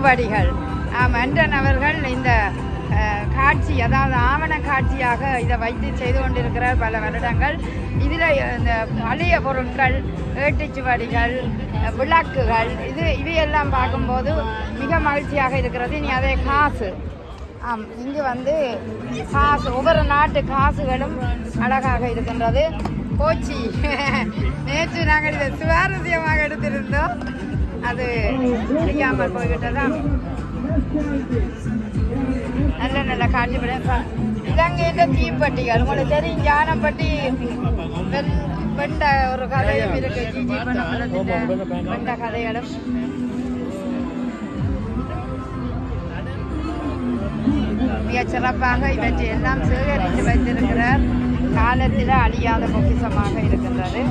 ஓலைச்சுவடிகள் மன்றன் அவர்கள் இந்த காட்சி அதாவது ஆவண காட்சியாக இதை வைத்து செய்து கொண்டிருக்கிறார் பல வருடங்கள். இதில் இந்த பழைய பொருட்கள் ஏட்டுச்சுவடிகள் விளக்குகள் இது இவையெல்லாம் பார்க்கும்போது மிக மகிழ்ச்சியாக இருக்கிறது. இனி அதே காசு. ஆம் இங்கு வந்து காசு ஒவ்வொரு நாட்டு காசுகளும் அழகாக இருக்கின்றது. போச்சி. நேற்று நாங்கள் இதை சுவாரஸ்யமாக அது முடியாமல் போய்விட்டதா நல்ல நல்ல காட்சி இலங்கையில் தீப்பட்டிகள். உங்களுக்கு தெரியும் ஞானப்பட்டி வெண் வெண்ட ஒரு கதையும் இருக்கு. ஜிஜி வெண்ட கதைகளும். மிக சிறப்பாக இவற்றை எல்லாம் சேகரித்து வைத்திருக்கிறார். காலத்தில் அழியாத பொக்கிசமாக இருக்கின்றது.